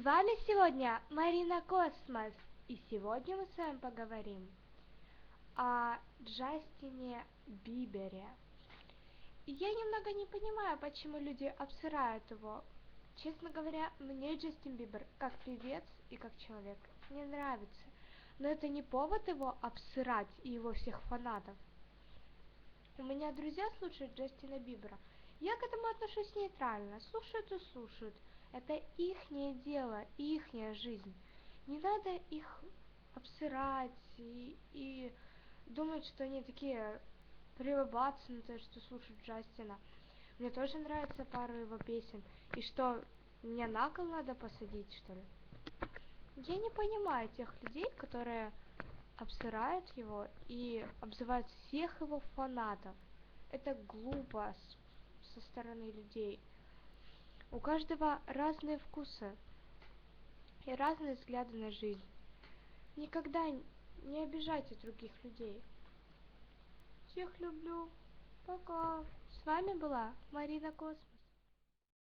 вами сегодня Марина Космос. И сегодня мы с вами поговорим о Джастине Бибере. Я немного не понимаю, почему люди обсирают его. Честно говоря, мне Джастин Бибер как певец и как человек не нравится. Но это не повод его обсирать и его всех фанатов. У меня друзья слушают Джастина Бибера. Я к этому отношусь нейтрально. Слушают и слушают. Это ихнее дело, ихняя жизнь. Не надо их обсирать и, и думать, что они такие прилыбаться что слушают Джастина. Мне тоже нравится пару его песен. И что, мне на кол надо посадить, что ли? Я не понимаю тех людей, которые обсирают его и обзывают всех его фанатов. Это глупо со стороны людей. У каждого разные вкусы и разные взгляды на жизнь. Никогда не обижайте других людей. Всех люблю. Пока. С вами была Марина Косм.